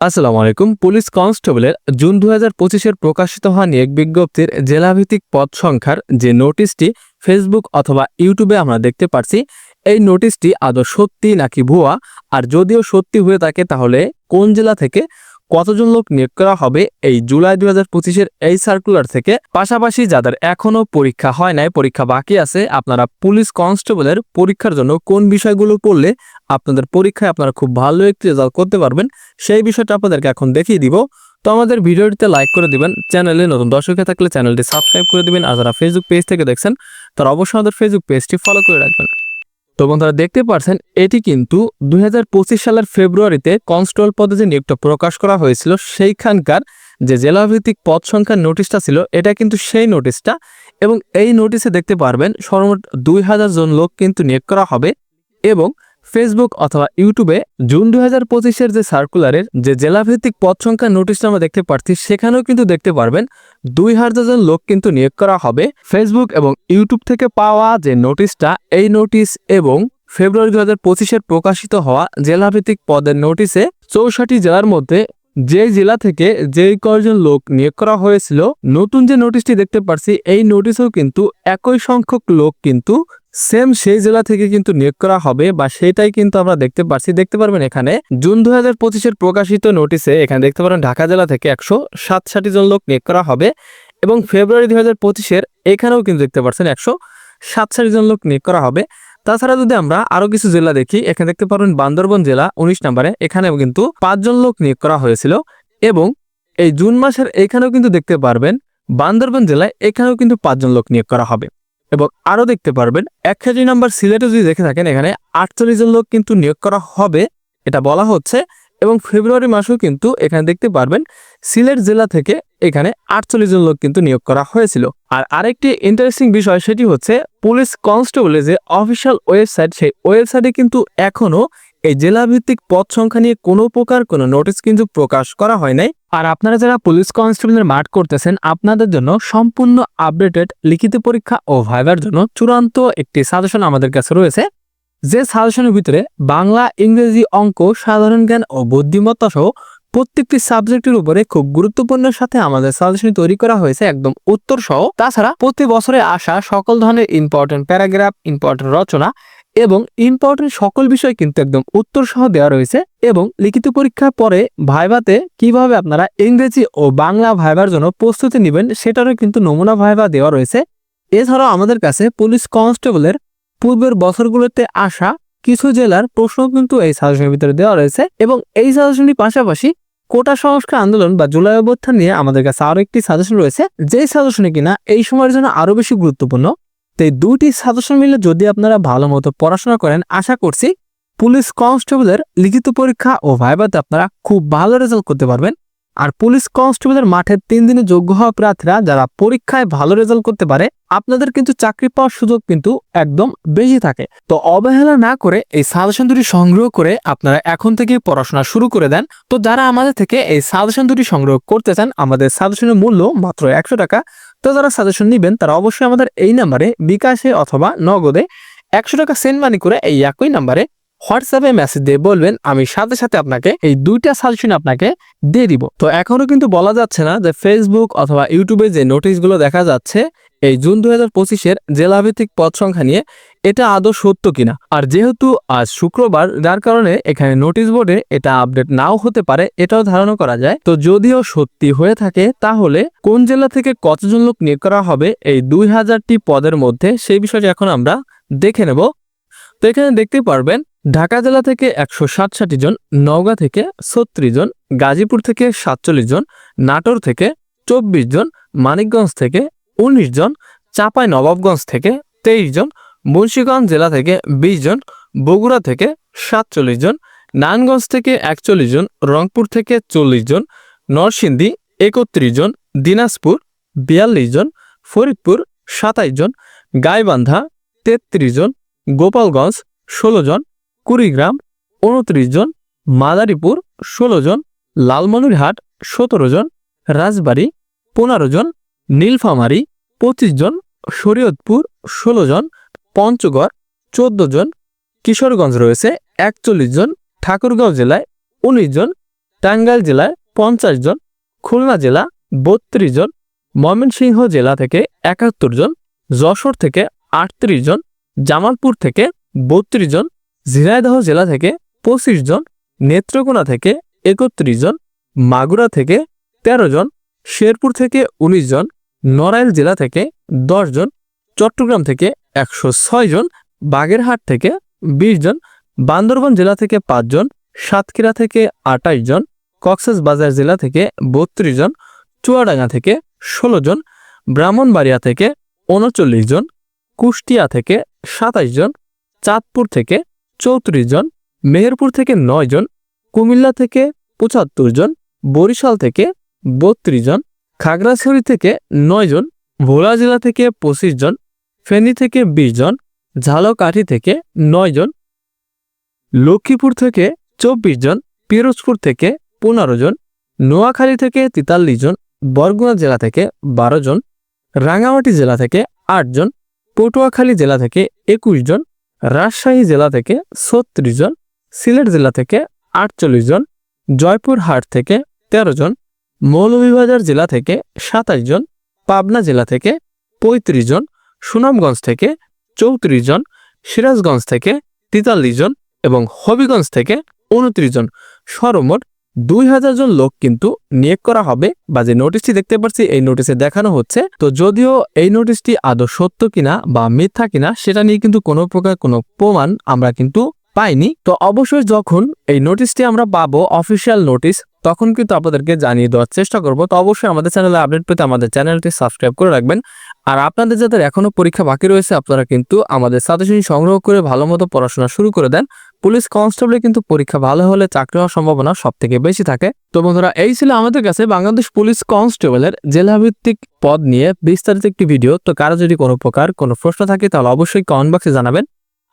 আসসালামু আলাইকুম। পুলিশ কনস্টেবলের জুন দু হাজার পঁচিশের প্রকাশিত হওয়া এক বিজ্ঞপ্তির জেলাভিত্তিক পদ সংখ্যার যে নোটিশটি ফেসবুক অথবা ইউটিউবে আমরা দেখতে পারছি, এই নোটিশটি আদৌ সত্যি নাকি ভুয়া? আর যদিও সত্যি হয়ে থাকে, তাহলে কোন জেলা থেকে কতজন লোক নিয়োগ করা হবে এই জুলাই দুই হাজার পঁচিশের এই সার্কুলার থেকে? পাশাপাশি যাদের এখনও পরীক্ষা হয় নাই, পরীক্ষা বাকি আছে, আপনারা পুলিশ কনস্টেবলের পরীক্ষার জন্য কোন বিষয়গুলো পড়লে আপনাদের পরীক্ষায় আপনারা খুব ভালো একটি রেজাল্ট করতে পারবেন, সেই বিষয়টা আপনাদেরকে এখন দেখিয়ে দিব। তো আমাদের ভিডিওটিতে লাইক করে দিবেন, চ্যানেলে নতুন দর্শক থাকলে চ্যানেলটি সাবস্ক্রাইব করে দিবেন, আর যারা ফেসবুক পেজ থেকে দেখছেন, তারা অবশ্যই আমাদের ফেসবুক পেজটি ফলো করে রাখবেন। তো বন্ধুরা দেখতে পারছেন, এটি কিন্তু দুই সালের ফেব্রুয়ারিতে কনস্টেবল পদে যে নিয়োগটা প্রকাশ করা হয়েছিল, সেইখানকার যে জেলাভিত্তিক পদ সংখ্যার নোটিশটা ছিল, এটা কিন্তু সেই নোটিশটা। এবং এই নোটিশে দেখতে পারবেন, সর্বমোট দুই হাজার জন লোক কিন্তু নিয়োগ করা হবে। এবং ফেসবুক অথবা ইউটিউবে জুন দুই হাজার পঁচিশের যে সার্কুলারের যে জেলাভিত্তিক পদ সংখ্যার নোটিশটা আমরা দেখতে পাচ্ছি সেখানেও কিন্তু দেখতে পারবেন দুই হাজার জন লোক কিন্তু নিয়োগ করা হবে। ফেসবুক এবং ইউটিউব থেকে পাওয়া যে নোটিশটা এই নোটিশ এবং ফেব্রুয়ারি দু হাজার পঁচিশের প্রকাশিত হওয়া জেলাভিত্তিক পদের নোটিশে চৌষট্টি জেলার মধ্যে যে জেলা থেকে যে কয়জন লোক নিয়োগ করা হয়েছিল, নতুন যে নোটিশটি দেখতে পারছি, এই নোটিশেও কিন্তু একই সংখ্যক লোক কিন্তু সেম সেই জেলা থেকে কিন্তু নিয়োগ করা হবে বা সেটাই কিন্তু আমরা দেখতে পারছি। দেখতে পারবেন এখানে, জুন দু হাজার পঁচিশের প্রকাশিত নোটিশে এখানে দেখতে পারেন ঢাকা জেলা থেকে একশো সাতষাটি জন লোক নিয়োগ করা হবে এবং ফেব্রুয়ারি দু হাজার পঁচিশের এখানেও কিন্তু দেখতে পাচ্ছেন একশো সাতষাটি জন লোক নিয়োগ করা হবে। তাছাড়া যদি আমরা আরও কিছু জেলা দেখি, এখানে দেখতে পারবেন বান্দরবন জেলা উনিশ নম্বরে, এখানেও কিন্তু পাঁচজন লোক নিয়োগ করা হয়েছিল এবং এই জুন মাসের এখানেও কিন্তু দেখতে পারবেন বান্দরবন জেলায় এখানেও কিন্তু পাঁচজন লোক নিয়োগ করা হবে। এবং আরও দেখতে পারবেন, এক কেজি নাম্বার সিলেটে যদি দেখে থাকেন, এখানে আটচল্লিশ জন লোক কিন্তু নিয়োগ করা হবে, এটা বলা হচ্ছে। এবং ফেব্রুয়ারি মাসেও কিন্তু এখানে দেখতে পারবেন, সিলেট জেলা থেকে এখানে আটচল্লিশ জন লোক কিন্তু নিয়োগ করা হয়েছিল। আর আরেকটি ইন্টারেস্টিং বিষয়, সেটি হচ্ছে, পুলিশ কনস্টেবলের যে অফিসিয়াল ওয়েবসাইট সেই ওয়েবসাইটে কিন্তু এখনও এই জেলাভিত্তিক পদ সংখ্যা নিয়ে কোনো প্রকার কোনো নোটিশ কিন্তু প্রকাশ করা হয় নাই। আর আপনারা যারা পুলিশ কনস্টেবলের মাঠ করতেছেন, আপনাদের জন্য সম্পূর্ণ আপডেটেড লিখিত পরীক্ষা ও ভাইবার জন্য চূড়ান্ত একটি সাজেশন আমাদের কাছে রয়েছে। যে সাজেশনের ভিতরে বাংলা, ইংরেজি অঙ্ক, সাধারণ জ্ঞান ও বুদ্ধিমত্তা সহ প্রত্যেকটি সাবজেক্টের উপরে খুব গুরুত্বপূর্ণের সাথে আমাদের সাজেশন তৈরি করা হয়েছে একদম উত্তর সহ তাছাড়া প্রতি বছরে আসা সকল ধরনের ইম্পর্টেন্ট প্যারাগ্রাফ ইম্পর্টেন্ট রচনা এবং ইম্পর্টেন্ট সকল বিষয় কিন্তু একদম উত্তর সহ দেওয়া রয়েছে এবং লিখিত পরীক্ষার পরে ভাইভাতে কীভাবে আপনারা ইংরেজি ও বাংলা ভাইবার জন্য প্রস্তুতি নেবেন সেটারও কিন্তু নমুনা ভাইভা দেওয়া রয়েছে। এছাড়াও আমাদের কাছে পুলিশ কনস্টেবলের পূর্বের বছরগুলোতে আসা কিছু জেলার প্রশ্ন কিন্তু এই সাজেশনের ভিতরে দেওয়া রয়েছে এবং এই সাজেশনটির পাশাপাশি কোটা সংস্কার আন্দোলন বা জুলাই অভ্যুত্থান নিয়ে আমাদের কাছে আরও একটি সাজেশন রয়েছে। যে সাজেশনে কিনা এই সময়ের জন্য আরও বেশি গুরুত্বপূর্ণ তো এই দুটি সাজেশন মিলে যদি আপনারা ভালো মতো পড়াশোনা করেন, আশা করছি পুলিশ কনস্টেবলের লিখিত পরীক্ষা ও ভাইবাতে আপনারা খুব ভালো রেজাল্ট করতে পারবেন। আর পুলিশ কনস্টেবলের মাঠে তিন দিনে যোগ্য হওয়া প্রার্থীরা যারা পরীক্ষায় ভালো রেজাল্ট করতে পারে, আপনাদের কিন্তু চাকরি পাওয়ার সুযোগ কিন্তু একদম বেশি থাকে। তো অবহেলা না করে এই সাজেশন দুটি সংগ্রহ করে আপনারা এখন থেকে পড়াশোনা শুরু করে দেন। তো যারা আমাদের থেকে এই সাজেশন দুটি সংগ্রহ করতে চান, আমাদের সাজেশনের মূল্য মাত্র একশো টাকা। তো যারা সাজেশন নেবেন, তারা অবশ্যই আমাদের এই নাম্বারে বিকাশে অথবা নগদে একশো টাকা সেন্ড মানি করে এই একই নাম্বারে হোয়াটসঅ্যাপে মেসেজ দিয়ে বলবেন, আমি সাথে সাথে আপনাকে এই দুইটা সাজেশন আপনাকে দিয়ে দিব। তো এখনও কিন্তু বলা যাচ্ছে না যে ফেসবুক অথবা ইউটিউবে যে নোটিশগুলো দেখা যাচ্ছে এই জুন দু হাজার পঁচিশের জেলাভিত্তিক পদ সংখ্যা নিয়ে এটা আদৌ সত্য কিনা? আর যেহেতু আজ শুক্রবার, যার কারণে এখানে নোটিশ বোর্ডে এটা আপডেট নাও হতে পারে এটাও ধারণা করা যায়। তো যদিও সত্যি হয়ে থাকে, তাহলে কোন জেলা থেকে কতজন লোক নিয়োগ করা হবে এই দুই হাজারটি পদের মধ্যে সেই বিষয়টি এখন আমরা দেখে নেব। তো এখানে দেখতে পারবেন, ঢাকা জেলা থেকে একশো সাতষাটি জন, নওগাঁ থেকে ছত্রিশ জন, গাজীপুর থেকে সাতচল্লিশ জন, নাটোর থেকে চব্বিশ জন, মানিকগঞ্জ থেকে উনিশ জন, চাপাই নবাবগঞ্জ থেকে তেইশ জন, মুন্সীগঞ্জ জেলা থেকে বিশ জন, বগুড়া থেকে সাতচল্লিশ জন, নারায়ণগঞ্জ থেকে একচল্লিশ জন, রংপুর থেকে চল্লিশ জন, নরসিংদী একত্রিশ জন, দিনাজপুর বিয়াল্লিশ জন, ফরিদপুর সাতাইশ জন, গাইবান্ধা তেত্রিশ জন, গোপালগঞ্জ ষোলো জন, কুড়িগ্রাম উনত্রিশ জন, মাদারীপুর ষোলো জন, লালমনিরহাট সতেরো জন, রাজবাড়ী পনেরো জন নীলফামারী, পঁচিশ জন, শরীয়তপুর, ষোলো জন, পঞ্চগড়, চোদ্দ জন, কিশোরগঞ্জ রয়েছে একচল্লিশ জন, ঠাকুরগাঁও জেলায় উনিশ জন, টাঙ্গাইল জেলায় পঞ্চাশ জন, খুলনা জেলা বত্রিশ জন, ময়মনসিংহ জেলা থেকে একাত্তর জন, যশোর থেকে আটত্রিশ জন, জামালপুর থেকে বত্রিশ জন, ঝিনাইদহ জেলা থেকে পঁচিশ জন, নেত্রকোনা থেকে একত্রিশ জন, মাগুরা থেকে ১৩ জন, শেরপুর থেকে ১৯ জন নড়াইল জেলা থেকে ১০ জন চট্টগ্রাম থেকে একশো ছয় জন বাগেরহাট থেকে ২০ জন বান্দরবান জেলা থেকে ৫ জন সাতক্ষীরা থেকে আটাইশ জন কক্সবাজার জেলা থেকে বত্রিশ জন চুয়াডাঙ্গা থেকে ১৬ জন ব্রাহ্মণবাড়িয়া থেকে উনচল্লিশ জন কুষ্টিয়া থেকে সাতাইশ জন চাঁদপুর থেকে চৌত্রিশ জন মেহেরপুর থেকে নয় জন কুমিল্লা থেকে পঁচাত্তর জন বরিশাল থেকে বত্রিশ জন খাগড়াছড়ি থেকে নয় জন, ভোলা জেলা থেকে পঁচিশ জন, ফেনী থেকে বিশ জন, ঝালকাঠি থেকে নয় জন, লক্ষ্মীপুর থেকে চব্বিশ জন, পিরোজপুর থেকে পনেরো জন, নোয়াখালী থেকে তেতাল্লিশ জন, বরগুনা জেলা থেকে বারো জন রাঙামাটি জেলা থেকে আট জন, পটুয়াখালী জেলা থেকে একুশ জন, রাজশাহী জেলা থেকে ছত্রিশ জন, সিলেট জেলা থেকে আটচল্লিশ জন, জয়পুরহাট থেকে ১৩ জন মৌলভীবাজার জেলা থেকে সাতাশ জন, পাবনা জেলা থেকে ৩৫ জন, সুনামগঞ্জ থেকে চৌত্রিশ জন, সিরাজগঞ্জ থেকে তেতাল্লিশ জন এবং হবিগঞ্জ থেকে উনত্রিশ জন। সর্বমোট দুই হাজার জন লোক কিন্তু নিয়োগ করা হবে বা যে নোটিশটি দেখতে পাচ্ছি এই নোটিশে দেখানো হচ্ছে। তো যদিও এই নোটিশটি আদৌ সত্য কিনা বা মিথ্যা কিনা, সেটা নিয়ে কিন্তু কোনো প্রকার কোনো প্রমাণ আমরা কিন্তু পাইনি, তো অবশ্যই যখন এই নোটিশটি আমরা পাবো অফিসিয়াল নোটিশ তখন কিন্তু আপনাদেরকে জানিয়ে দেওয়ার চেষ্টা করব। তো অবশ্যই আমাদের চ্যানেলে আপডেট পেতে আমাদের চ্যানেলটি সাবস্ক্রাইব করে রাখবেন। আর আপনাদের যাদের এখনও পরীক্ষা বাকি রয়েছে, আপনারা কিন্তু আমাদের সাজেশন সংগ্রহ করে ভালো মতো পড়াশোনা শুরু করে দেন। পুলিশ কনস্টেবলে কিন্তু পরীক্ষা ভালো হলে চাকরি হওয়ার সম্ভাবনা সব থেকে বেশি থাকে। তো বন্ধুরা, এই ছিল আমাদের কাছে বাংলাদেশ পুলিশ কনস্টেবলের জেলাভিত্তিক পদ নিয়ে বিস্তারিত একটি ভিডিও তো কারও যদি কোনো প্রকার কোনো প্রশ্ন থাকে, তাহলে অবশ্যই কমেন্ট বক্সে জানাবেন।